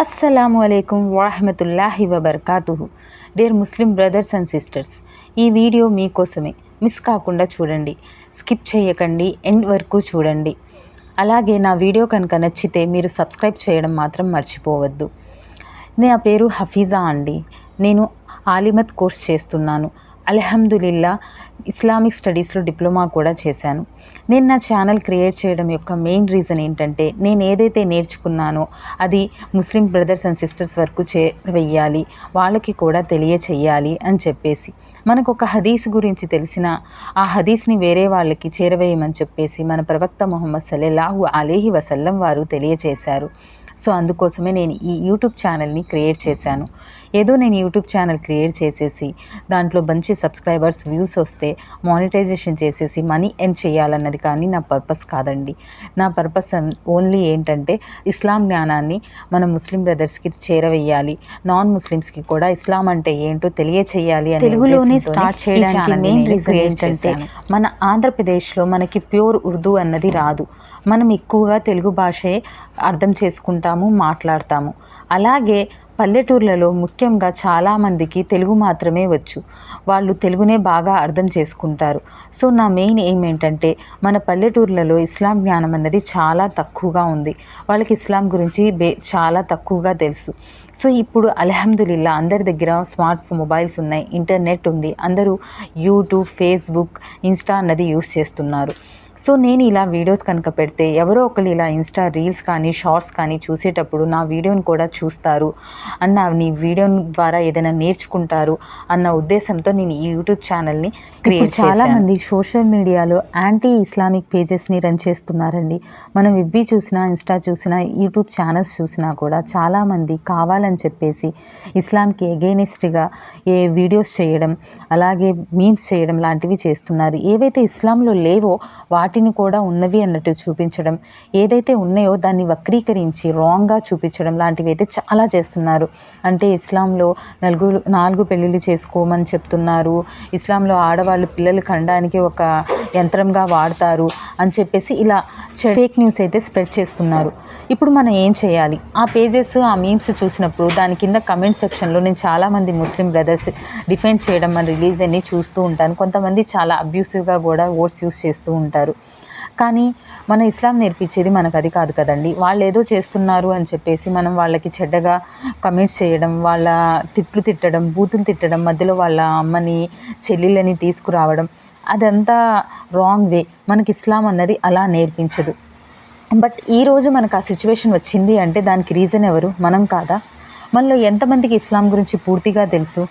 అస్సలాము అయికం వరహమతుల్లాహి వబర్కాతు dear Muslim brothers and sisters ఈ వీడియో మీకోసమే మిస్ కాకుండా చూడండి. స్కిప్ చేయకండి ఎండ్ వరకు చూడండి. అలాగే నా వీడియో కనుక నచ్చితే మీరు సబ్స్క్రైబ్ చేయడం మాత్రం మర్చిపోవద్దు. నా పేరు హఫీజా అండి. నేను ఆలిమత్ కోర్స్ చేస్తున్నాను. అల్హమ్దులిల్లా ఇస్లామిక్ స్టడీస్లో డిప్లొమా కూడా చేశాను. నేను నా ఛానల్ క్రియేట్ చేయడం యొక్క మెయిన్ రీజన్ ఏంటంటే నేను ఏదైతే నేర్చుకున్నానో అది ముస్లిం బ్రదర్స్ అండ్ సిస్టర్స్ వరకు చేరవేయాలి వాళ్ళకి కూడా తెలియచేయాలి అని చెప్పేసి. మనకు ఒక హదీస్ గురించి తెలిసిన ఆ హదీస్ని వేరే వాళ్ళకి చేరవేయమని చెప్పేసి మన ప్రవక్త మొహమ్మద్ సలేలాహు అలీహి వసల్లం వారు తెలియచేశారు. సో అందుకోసమే నేను ఈ యూట్యూబ్ ఛానల్ని క్రియేట్ చేశాను. ఏదో నేను యూట్యూబ్ ఛానల్ క్రియేట్ చేసేసి దాంట్లో మంచి సబ్స్క్రైబర్స్ వ్యూస్ వస్తే మానిటైజేషన్ చేసేసి మనీ ఎర్న్ చేయాలన్నది కానీ నా పర్పస్ కాదండి. నా పర్పస్ ఓన్లీ ఏంటంటే ఇస్లాం జ్ఞానాన్ని మన ముస్లిం బ్రదర్స్కి చేరవేయాలి. నాన్ ముస్లిమ్స్కి కూడా ఇస్లాం అంటే ఏంటో తెలియచేయాలి అని తెలుగులోనే స్టార్ట్ చేయడానికి మెయిన్ రీజన్ ఏంటంటే. మన ఆంధ్రప్రదేశ్లో మనకి ప్యూర్ ఉర్దూ అన్నది రాదు. మనం ఎక్కువగా తెలుగు భాషే అర్థం చేసుకుంటాము మాట్లాడతాము. అలాగే పల్లెటూర్లలో ముఖ్యంగా చాలామందికి తెలుగు మాత్రమే వచ్చు. వాళ్ళు తెలుగునే బాగా అర్థం చేసుకుంటారు. సో నా మెయిన్ ఎయిమ్ ఏంటంటే మన పల్లెటూర్లలో ఇస్లాం జ్ఞానం అన్నది చాలా తక్కువగా ఉంది. వాళ్ళకి ఇస్లాం గురించి బే చాలా తక్కువగా తెలుసు. సో ఇప్పుడు అల్హమ్దులిల్లా అందరి దగ్గర స్మార్ట్ మొబైల్స్ ఉన్నాయి ఇంటర్నెట్ ఉంది. అందరూ యూట్యూబ్ ఫేస్బుక్ ఇన్స్టా అన్నది యూస్ చేస్తున్నారు. సో నేను ఇలా వీడియోస్ కనుక పెడితే ఎవరో ఒకరు ఇలా ఇన్స్టా రీల్స్ కానీ షార్ట్స్ కానీ చూసేటప్పుడు నా వీడియోని కూడా చూస్తారు. అన్న నీ వీడియో ద్వారా ఏదైనా నేర్చుకుంటారు అన్న ఉద్దేశంతో నేను ఈ యూట్యూబ్ ఛానల్ని క్రియేట్ చాలా చాలా మంది సోషల్ మీడియాలో యాంటీ ఇస్లామిక్ పేజెస్ని రన్ చేస్తున్నారండి. మనం ఎవ్వి చూసినా ఇన్స్టా చూసినా యూట్యూబ్ ఛానల్స్ చూసినా కూడా చాలామంది కావాలని చెప్పేసి ఇస్లాంకి ఎగెనిస్ట్గా ఏ వీడియోస్ చేయడం అలాగే మీమ్స్ చేయడం లాంటివి చేస్తున్నారు. ఏవైతే ఇస్లాంలో లేవో వాటిని కూడా ఉన్నవి అన్నట్టు చూపించడం. ఏదైతే ఉన్నాయో దాన్ని వక్రీకరించి రాంగ్గా చూపించడం లాంటివి అయితే చాలా చేస్తున్నారు. అంటే ఇస్లాంలో నలుగురు నాలుగు పెళ్ళిళ్ళు చేసుకోమని చెప్తున్నారు. ఇస్లాంలో ఆడవాళ్ళు పిల్లలు కనడానికి ఒక యంత్రంగా వాడతారు అని చెప్పేసి ఇలా ఫేక్ న్యూస్ అయితే స్ప్రెడ్ చేస్తున్నారు. ఇప్పుడు మనం ఏం చేయాలి? ఆ పేజెస్ ఆ మీమ్స్ చూసినప్పుడు దాని కింద కమెంట్ సెక్షన్లో నేను చాలామంది ముస్లిం బ్రదర్స్ డిఫెండ్ చేయడం మన రిలీజ్ అన్ని చూస్తూ ఉంటాను. కొంతమంది చాలా అబ్యూసివ్గా కూడా ఓట్స్ యూస్ చేస్తూ ఉంటారు. కానీ మన ఇస్లాం నేర్పించేది మనకు అది కాదు కదండి. వాళ్ళు ఏదో చేస్తున్నారు అని చెప్పేసి మనం వాళ్ళకి చెడ్డగా కమెంట్స్ చేయడం వాళ్ళ తిట్లు తిట్టడం బూతులు తిట్టడం మధ్యలో వాళ్ళ అమ్మని చెల్లెళ్ళని తీసుకురావడం అదంతా రాంగ్ వే మనకి ఇస్లాం అన్నది అలా నేర్పించదు. బట్ ఈరోజు మనకు ఆ సిచ్యువేషన్ వచ్చింది అంటే దానికి రీజన్ ఎవరు? మనం కాదా? మనలో ఎంతమందికి ఇస్లాం గురించి పూర్తిగా తెలుసు?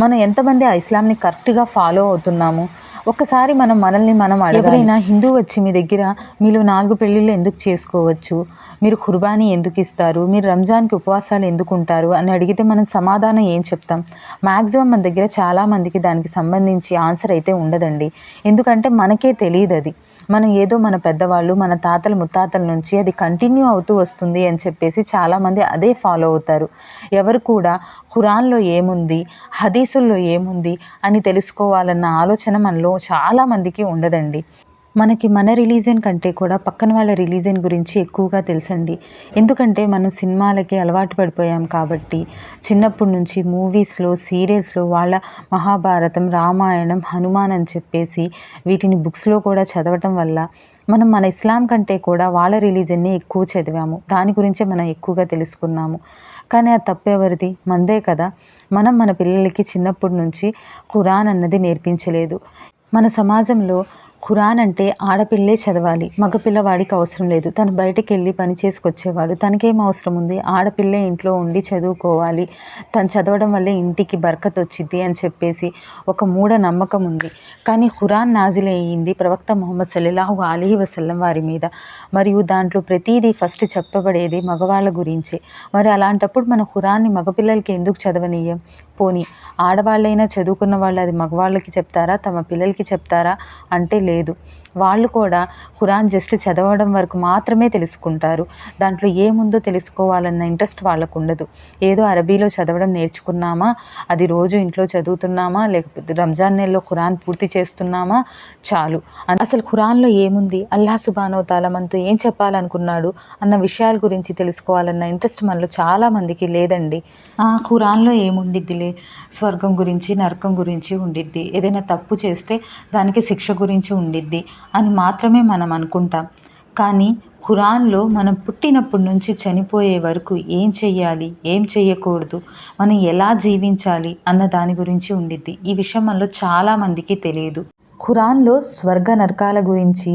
మనం ఎంతమంది ఆ ఇస్లాంని కరెక్ట్గా ఫాలో అవుతున్నాము? ఒక్కసారి మనం మనల్ని మనం ఎవరైనా హిందూ వచ్చి మీ దగ్గర మీరు నాలుగు పెళ్ళిళ్ళు ఎందుకు చేసుకోవచ్చు? మీరు కుర్బానీ ఎందుకు ఇస్తారు? మీరు రంజాన్కి ఉపవాసాలు ఎందుకు ఉంటారు? అని అడిగితే మనం సమాధానం ఏం చెప్తాం? మ్యాక్సిమం మన దగ్గర చాలామందికి దానికి సంబంధించి ఆన్సర్ అయితే ఉండదండి. ఎందుకంటే మనకే తెలియదు అది. మనం ఏదో మన పెద్దవాళ్ళు మన తాతల ముత్తాతల నుంచి అది కంటిన్యూ అవుతూ వస్తుంది అని చెప్పేసి చాలామంది అదే ఫాలో అవుతారు. ఎవరు కూడా ఖురాన్లో ఏముంది? హదీసుల్లో ఏముంది? అని తెలుసుకోవాలన్న ఆలోచన మనలో చాలామందికి ఉండదండి. మనకి మన రిలీజియన్ కంటే కూడా పక్కన వాళ్ళ రిలీజియన్ గురించి ఎక్కువగా తెలుసండి. ఎందుకంటే మనం సినిమాలకి అలవాటు పడిపోయాం కాబట్టి చిన్నప్పటి నుంచి మూవీస్లో సీరియల్స్లో వాళ్ళ మహాభారతం రామాయణం హనుమాన్ అని చెప్పేసి వీటిని బుక్స్లో కూడా చదవటం వల్ల మనం మన ఇస్లాం కంటే కూడా వాళ్ళ రిలీజన్ని ఎక్కువ చదివాము. దాని గురించే మనం ఎక్కువగా తెలుసుకున్నాము. కానీ ఆ తప్పెవరిది మందే కదా. మనం మన పిల్లలకి చిన్నప్పటి నుంచి ఖురాన్ అన్నది నేర్పించలేదు. మన సమాజంలో ఖురాన్ అంటే ఆడపిల్లే చదవాలి. మగపిల్లవాడికి అవసరం లేదు. తను బయటకు వెళ్ళి పని చేసుకొచ్చేవాడు. తనకేం అవసరం ఉంది? ఆడపిల్లే ఇంట్లో ఉండి చదువుకోవాలి. తను చదవడం వల్లే ఇంటికి బర్కత్ వచ్చింది అని చెప్పేసి ఒక మూఢ నమ్మకం ఉంది. కానీ ఖురాన్ నాజిల్ అయ్యింది ప్రవక్త మొహమ్మద్ సల్లాహు అలీ వసల్లం వారి మీద. మరియు దాంట్లో ప్రతిదీ ఫస్ట్ చెప్పబడేది మగవాళ్ళ గురించి. మరి అలాంటప్పుడు మన ఖురాన్ని మగపిల్లలకి ఎందుకు చదవనీయం? పోనీ. ఆడవాళ్ళైనా చదువుకున్న వాళ్ళు అది మగవాళ్ళకి చెప్తారా? తమ పిల్లలకి చెప్తారా? అంటే లేదు. వాళ్ళు కూడా ఖురాన్ జస్ట్ చదవడం వరకు మాత్రమే తెలుసుకుంటారు. దాంట్లో ఏముందో తెలుసుకోవాలన్న ఇంట్రెస్ట్ వాళ్ళకు ఉండదు. ఏదో అరబీలో చదవడం నేర్చుకున్నామా? అది రోజు ఇంట్లో చదువుతున్నామా? లేకపోతే రంజాన్ నెలలో ఖురాన్ పూర్తి చేస్తున్నామా? చాలు. అసలు ఖురాన్లో ఏముంది? అల్లాహ్ సుబానోతాల మనతో ఏం చెప్పాలనుకున్నాడు? అన్న విషయాల గురించి తెలుసుకోవాలన్న ఇంట్రెస్ట్ మనలో చాలా మందికి లేదండి. ఆ ఖురాన్లో ఏముండిద్దిలే? స్వర్గం గురించి నరకం గురించి ఉండిద్ది. ఏదైనా తప్పు చేస్తే దానికి శిక్ష గురించి ఉండిద్ది. అని మాత్రమే మనం అనుకుంటాం. కానీ ఖురాన్లో మనం పుట్టినప్పటి నుంచి చనిపోయే వరకు ఏం చెయ్యాలి ఏం చెయ్యకూడదు మనం ఎలా జీవించాలి అన్న దాని గురించి ఉండిద్ది. ఈ విషయం మనలో చాలామందికి తెలియదు. ఖురాన్లో స్వర్గ నరకాల గురించి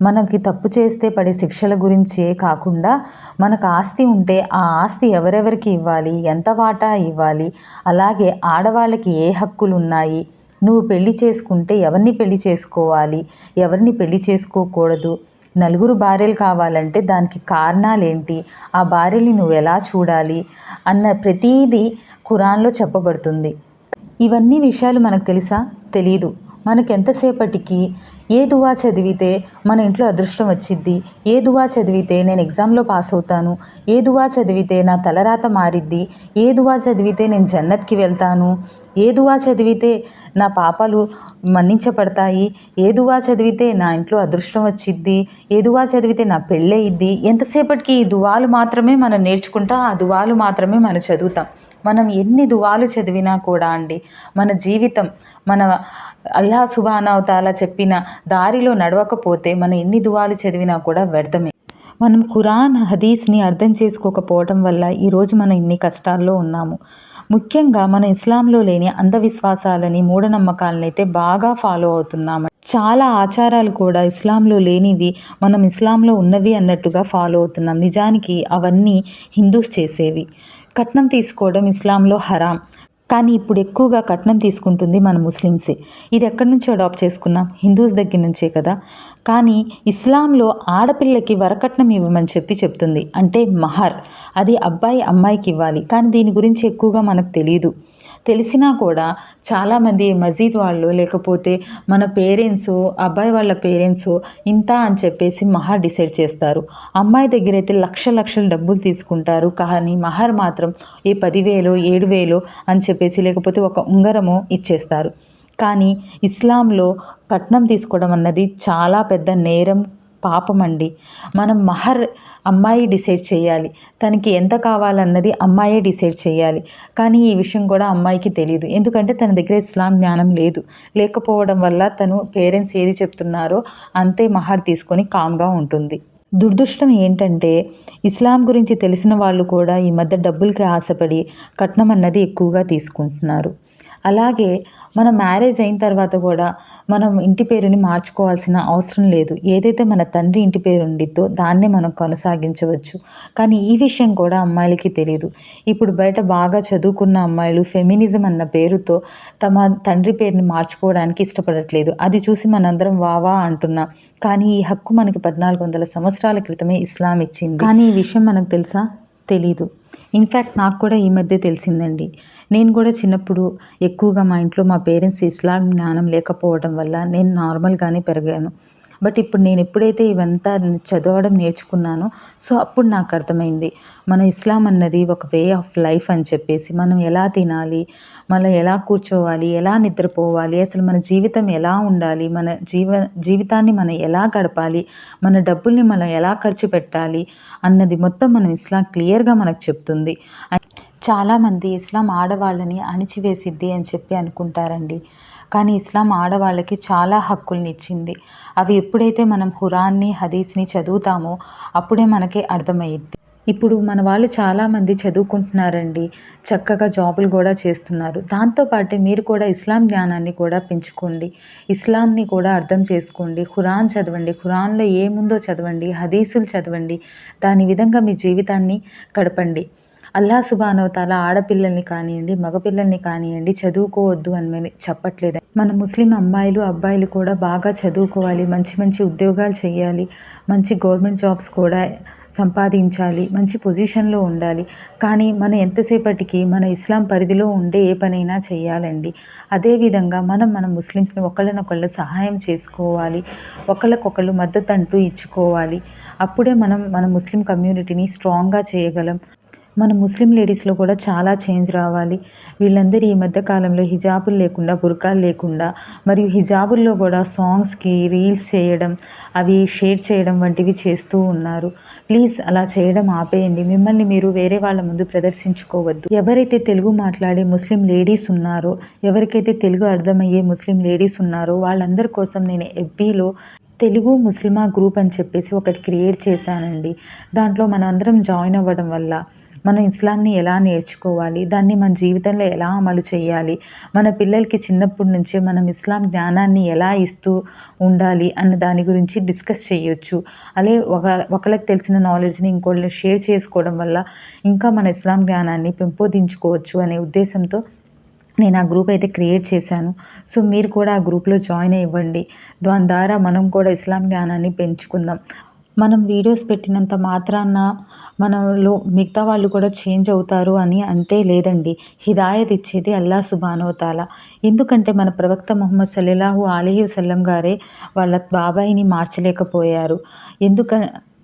మనకి తప్పు చేస్తే పడే శిక్షల గురించే కాకుండా మనకు ఆస్తి ఉంటే ఆ ఆస్తి ఎవరెవరికి ఇవ్వాలి ఎంత వాటా ఇవ్వాలి అలాగే ఆడవాళ్ళకి ఏ హక్కులు ఉన్నాయి నువ్వు పెళ్ళి చేసుకుంటే ఎవరిని పెళ్ళి చేసుకోవాలి? ఎవరిని పెళ్ళి చేసుకోకూడదు? నలుగురు భార్యలు కావాలంటే దానికి కారణాలేంటి? ఆ భార్యని నువ్వు ఎలా చూడాలి? అన్న ప్రతీది ఖురాన్లో చెప్పబడుతుంది. ఇవన్నీ విషయాలు మనకు తెలుసా? తెలీదు. మనకు ఎంతసేపటికి ఏ దువా చదివితే మన ఇంట్లో అదృష్టం వచ్చిద్ది? ఏ దువా చదివితే నేను ఎగ్జామ్లో పాస్ అవుతాను? ఏ దువా చదివితే నా తలరాత మారిద్ది? ఏ దువా చదివితే నేను జన్నత్కి వెళ్తాను? ఏ దువా చదివితే నా పాపాలు మన్నించబడతాయి. ఏదువా చదివితే నా ఇంట్లో అదృష్టం వచ్చిద్ది. ఏదువా చదివితే నా పెళ్ళయిద్ది ఎంతసేపటికి ఈ దువాలు మాత్రమే మనం నేర్చుకుంటా. ఆ దువాలు మాత్రమే మనం చదువుతాం. మనం ఎన్ని దువాలు చదివినా కూడా అండి మన జీవితం మన అల్లా సుబానవతాల చెప్పిన దారిలో నడవకపోతే మనం ఎన్ని దువాలు చదివినా కూడా వ్యర్థమే. మనం ఖురాన్ హదీస్ని అర్థం చేసుకోకపోవటం వల్ల ఈరోజు మనం ఇన్ని కష్టాల్లో ఉన్నాము. ముఖ్యంగా మన ఇస్లాంలో లేని అంధవిశ్వాసాలని మూఢనమ్మకాలని అయితే బాగా ఫాలో అవుతున్నాము. చాలా ఆచారాలు కూడా ఇస్లాంలో లేనివి మనం ఇస్లాంలో ఉన్నవి అన్నట్టుగా ఫాలో అవుతున్నాం. నిజానికి అవన్నీ హిందూస్ చేసేవి. కట్నం తీసుకోవడం ఇస్లాంలో హరాం. కానీ ఇప్పుడు ఎక్కువగా కట్నం తీసుకుంటుంది మన ముస్లిమ్సే. ఇది ఎక్కడి నుంచి అడాప్ట్ చేసుకున్నాం? హిందూస్ దగ్గర నుంచే కదా. కానీ ఇస్లాంలో ఆడపిల్లకి వరకట్నం ఇవ్వమని చెప్పి చెప్తుంది. అంటే మహర్. అది అబ్బాయి అమ్మాయికి ఇవ్వాలి. కానీ దీని గురించి ఎక్కువగా మనకు తెలియదు తెలిసినా కూడా చాలామంది మజీద్ వాళ్ళు లేకపోతే మన పేరెంట్స్ అబ్బాయి వాళ్ళ పేరెంట్స్ ఇంత అని చెప్పేసి మహర్ డిసైడ్ చేస్తారు. అమ్మాయి దగ్గర అయితే లక్ష లక్షల డబ్బులు తీసుకుంటారు. కానీ మహర్ మాత్రం ఏ పదివేలు ఏడు వేలు అని చెప్పేసి లేకపోతే ఒక ఉంగరము ఇచ్చేస్తారు. కానీ ఇస్లాంలో కట్నం తీసుకోవడం అన్నది చాలా పెద్ద నేరం పాపం అండి మనం మహర్ అమ్మాయి డిసైడ్ చేయాలి. తనకి ఎంత కావాలన్నది అమ్మాయే డిసైడ్ చేయాలి. కానీ ఈ విషయం కూడా అమ్మాయికి తెలియదు ఎందుకంటే తన దగ్గర ఇస్లాం జ్ఞానం లేదు. లేకపోవడం వల్ల తను పేరెంట్స్ ఏది చెప్తున్నారో అంతే మహర్ తీసుకొని కామ్గా ఉంటుంది. దురదృష్టం ఏంటంటే ఇస్లాం గురించి తెలిసిన వాళ్ళు కూడా ఈ మధ్య డబ్బులకి ఆశపడి కట్నం అన్నది ఎక్కువగా తీసుకుంటున్నారు. అలాగే మన మ్యారేజ్ అయిన తర్వాత కూడా మనం ఇంటి పేరుని మార్చుకోవాల్సిన అవసరం లేదు. ఏదైతే మన తండ్రి ఇంటి పేరు ఉండిద్దో దాన్నే మనం కొనసాగించవచ్చు. కానీ ఈ విషయం కూడా అమ్మాయిలకి తెలియదు ఇప్పుడు బయట బాగా చదువుకున్న అమ్మాయిలు ఫెమినిజం అన్న పేరుతో తమ తండ్రి పేరుని మార్చుకోవడానికి ఇష్టపడట్లేదు. అది చూసి మనందరం వావా అంటున్నాం. కానీ ఈ హక్కు మనకి పద్నాలుగు వందల సంవత్సరాల క్రితమే ఇస్లాం ఇచ్చింది. కానీ ఈ విషయం మనకు తెలుసా? తెలీదు. ఇన్ఫ్యాక్ట్ నాకు కూడా ఈ మధ్య తెలిసిందండి. నేను కూడా చిన్నప్పుడు ఎక్కువగా మా ఇంట్లో మా పేరెంట్స్ ఇస్లాం జ్ఞానం లేకపోవడం వల్ల నేను నార్మల్గానే పెరిగాను. బట్ ఇప్పుడు నేను ఎప్పుడైతే ఇవంతా చదవడం నేర్చుకున్నానో సో అప్పుడు నాకు అర్థమైంది. మన ఇస్లాం అన్నది ఒక వే ఆఫ్ లైఫ్ అని చెప్పేసి మనం ఎలా తినాలి మనం ఎలా కూర్చోవాలి ఎలా నిద్రపోవాలి అసలు మన జీవితం ఎలా ఉండాలి మన జీవ జీవితాన్ని మనం ఎలా గడపాలి మన డబ్బుల్ని మనం ఎలా ఖర్చు పెట్టాలి అన్నది మొత్తం మనం ఇస్లాం క్లియర్గా మనకు చెప్తుంది. చాలామంది ఇస్లాం ఆడవాళ్ళని అణిచివేసిద్ది అని చెప్పి అనుకుంటారండి. కానీ ఇస్లాం ఆడవాళ్ళకి చాలా హక్కుల్ని ఇచ్చింది అవి ఎప్పుడైతే మనం ఖురాన్ని హదీస్ని చదువుతామో అప్పుడే మనకి అర్థమయ్యిద్ది. ఇప్పుడు మన వాళ్ళు చాలామంది చదువుకుంటున్నారండి. చక్కగా జాబులు కూడా చేస్తున్నారు. దాంతోపాటు మీరు కూడా ఇస్లాం జ్ఞానాన్ని కూడా పెంచుకోండి. ఇస్లాంని కూడా అర్థం చేసుకోండి. ఖురాన్ చదవండి. ఖురాన్లో ఏముందో చదవండి. హదీసులు చదవండి. దాని విధంగా మీ జీవితాన్ని గడపండి. అల్లా సుబానవతాల ఆడపిల్లల్ని కానివ్వండి మగపిల్లల్ని కానివ్వండి చదువుకోవద్దు అని చెప్పట్లేదు. మన ముస్లిం అమ్మాయిలు అబ్బాయిలు కూడా బాగా చదువుకోవాలి మంచి మంచి ఉద్యోగాలు చేయాలి మంచి గవర్నమెంట్ జాబ్స్ కూడా సంపాదించాలి మంచి పొజిషన్లో ఉండాలి. కానీ మనం ఎంతసేపటికి మన ఇస్లాం పరిధిలో ఉండే ఏ పనైనా చేయాలండి. అదేవిధంగా మనం మన ముస్లిమ్స్ని ఒకళ్ళనొకళ్ళు సహాయం చేసుకోవాలి ఒకళ్ళకొకళ్ళు మద్దతు అంటూ ఇచ్చుకోవాలి. అప్పుడే మనం మన ముస్లిం కమ్యూనిటీని స్ట్రాంగ్గా చేయగలం. మన ముస్లిం లేడీస్లో కూడా చాలా చేంజ్ రావాలి. వీళ్ళందరూ ఈ మధ్య కాలంలో హిజాబులు లేకుండా బురకాలు లేకుండా మరియు హిజాబుల్లో కూడా సాంగ్స్కి రీల్స్ చేయడం అవి షేర్ చేయడం వంటివి చేస్తూ ఉన్నారు. ప్లీజ్ అలా చేయడం ఆపేయండి. మిమ్మల్ని మీరు వేరే వాళ్ళ ముందు ప్రదర్శించుకోవద్దు. ఎవరైతే తెలుగు మాట్లాడే ముస్లిం లేడీస్ ఉన్నారో ఎవరికైతే తెలుగు అర్థమయ్యే ముస్లిం లేడీస్ ఉన్నారో వాళ్ళందరి కోసం నేను ఎఫ్బీలో తెలుగు ముస్లిమా గ్రూప్ అని చెప్పేసి ఒకటి క్రియేట్ చేశానండి. దాంట్లో మనందరం జాయిన్ అవ్వడం వల్ల మనం ఇస్లాంని ఎలా నేర్చుకోవాలి? దాన్ని మన జీవితంలో ఎలా అమలు చేయాలి? మన పిల్లలకి చిన్నప్పటి నుంచే మనం ఇస్లాం జ్ఞానాన్ని ఎలా ఇస్తూ ఉండాలి అన్న దాని గురించి డిస్కస్ చేయొచ్చు. అలాగే ఒక ఒకళ్ళకి తెలిసిన నాలెడ్జ్ని ఇంకోళ్ళు షేర్ చేసుకోవడం వల్ల ఇంకా మన ఇస్లాం జ్ఞానాన్ని పెంపొందించుకోవచ్చు అనే ఉద్దేశంతో నేను ఆ గ్రూప్ అయితే క్రియేట్ చేశాను. సో మీరు కూడా ఆ గ్రూప్లో జాయిన్ అవ్వండి దాని ద్వారా మనం కూడా ఇస్లాం జ్ఞానాన్ని పెంచుకుందాం. మనం వీడియోస్ పెట్టినంత మాత్రాన మనలో మిగతా వాళ్ళు కూడా చేంజ్ అవుతారు అని అంటే లేదండి. హిదాయత్ ఇచ్చేది అల్లా సుబానోతాల ఎందుకంటే మన ప్రవక్త ముహమ్మద్ సల్లాహు అలీ వసల్లం గారే వాళ్ళ బాబాయిని మార్చలేకపోయారు. ఎందుక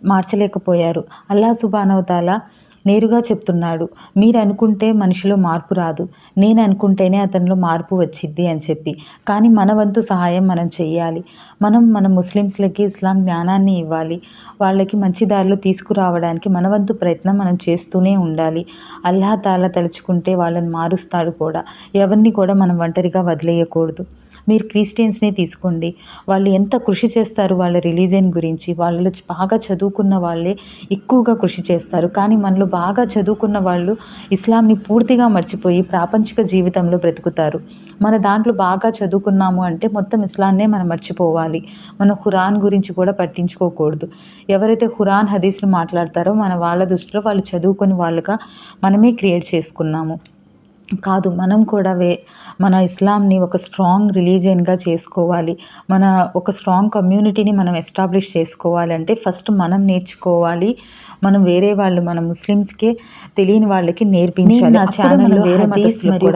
మార్చలేకపోయారు. అల్లా సుబానోతాల నేరుగా చెప్తున్నాడు. మీరు అనుకుంటే మనిషిలో మార్పు రాదు. నేను అనుకుంటేనే అతనిలో మార్పు వచ్చిద్ది అని చెప్పి. కానీ మన వంతు సహాయం మనం చేయాలి మనం మన ముస్లిమ్స్లకి ఇస్లాం జ్ఞానాన్ని ఇవ్వాలి. వాళ్ళకి మంచి దారిలో తీసుకురావడానికి మన వంతు ప్రయత్నం మనం చేస్తూనే ఉండాలి. అల్లా తాలా తలుచుకుంటే వాళ్ళని మారుస్తాడు కూడా. ఎవరిని కూడా మనం ఒంటరిగా వదిలేయకూడదు. మీరు క్రిస్టియన్స్నే తీసుకోండి. వాళ్ళు ఎంత కృషి చేస్తారు వాళ్ళ రిలీజియన్ గురించి వాళ్ళు బాగా చదువుకున్న వాళ్ళే ఎక్కువగా కృషి చేస్తారు. కానీ మనలో బాగా చదువుకున్న వాళ్ళు ఇస్లాంని పూర్తిగా మర్చిపోయి ప్రాపంచిక జీవితంలో బ్రతుకుతారు. మన దాంట్లో బాగా చదువుకున్నాము అంటే మొత్తం ఇస్లాన్నే మనం మర్చిపోవాలి. మన ఖురాన్ గురించి కూడా పట్టించుకోకూడదు. ఎవరైతే ఖురాన్ హదీస్లు మాట్లాడతారో మన వాళ్ళ దృష్టిలో వాళ్ళు చదువుకొని వాళ్ళుగా మనమే క్రియేట్ చేసుకున్నాము. కాదు మనం కూడా వే మన ఇస్లాంని ఒక స్ట్రాంగ్ రిలీజియన్గా చేసుకోవాలి. మన ఒక స్ట్రాంగ్ కమ్యూనిటీని మనం ఎస్టాబ్లిష్ చేసుకోవాలంటే ఫస్ట్ మనం నేర్చుకోవాలి. మనం వేరే వాళ్ళు మన ముస్లిమ్స్కే తెలియని వాళ్ళకి నేర్పించాలి నా మనం వేరే మతస్థులకు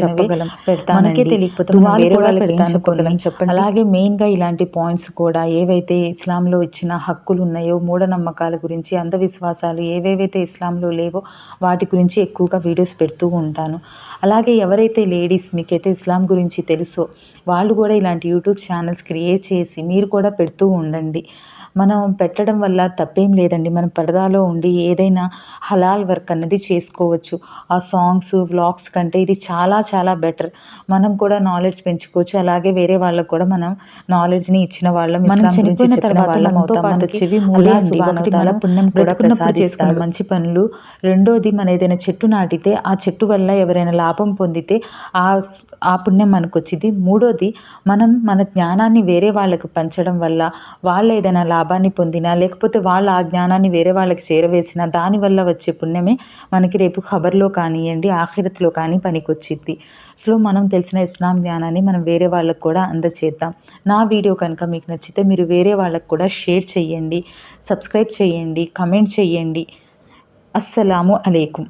చెప్పగలం. మనకే తెలియకపోతే వాళ్ళకి చెప్పగలం చెప్పండి. అలాగే మెయిన్గా ఇలాంటి పాయింట్స్ కూడా ఏవైతే ఇస్లాంలో ఇచ్చిన హక్కులు ఉన్నాయో మూఢనమ్మకాల గురించి అంధవిశ్వాసాలు ఏవేవైతే ఇస్లాంలో లేవో వాటి గురించి ఎక్కువగా వీడియోస్ పెడుతూ ఉంటాను అలాగే ఎవరైతే లేడీస్ మీకైతే ఇస్లాం గురించి తెలుసో వాళ్ళు కూడా ఇలాంటి యూట్యూబ్ ఛానల్స్ క్రియేట్ చేసి మీరు కూడా పెడుతూ ఉండండి మనం పెట్టడం వల్ల తప్పేం లేదండి. మనం పరదాలో ఉండి ఏదైనా హలాల్ వర్క్ అన్నది చేసుకోవచ్చు. ఆ సాంగ్స్ వ్లాగ్స్ కంటే ఇది చాలా చాలా బెటర్. మనం కూడా నాలెడ్జ్ పెంచుకోవచ్చు. అలాగే వేరే వాళ్ళకు కూడా మనం నాలెడ్జ్ని ఇచ్చిన వాళ్ళం మనం చనిపోయిన తర్వాత మనతో పాటు చెవి పుణ్యం కూడా ప్రసాదిస్తాడు. మంచి పనులు రెండోది మన ఏదైనా చెట్టు నాటితే ఆ చెట్టు వల్ల ఎవరైనా లాభం పొందితే ఆ ఆ పుణ్యం మనకు వచ్చింది మూడోది మనం మన జ్ఞానాన్ని వేరే వాళ్ళకి పంచడం వల్ల వాళ్ళు ఏదైనా లాభాన్ని పొందినా లేకపోతే వాళ్ళు ఆ జ్ఞానాన్ని వేరే వాళ్ళకి చేరవేసిన దానివల్ల వచ్చే పుణ్యమే మనకి రేపు ఖబర్లో కానివ్వండి ఆఖిరత్లో కానీ పనికొచ్చిద్ది. సో మనం తెలిసిన ఇస్లాం జ్ఞానాన్ని మనం వేరే వాళ్ళకు కూడా అందచేద్దాం. నా వీడియో కనుక మీకు నచ్చితే మీరు వేరే వాళ్ళకు కూడా షేర్ చేయండి సబ్స్క్రైబ్ చేయండి కమెంట్ చేయండి అస్సలాము అలైకుం.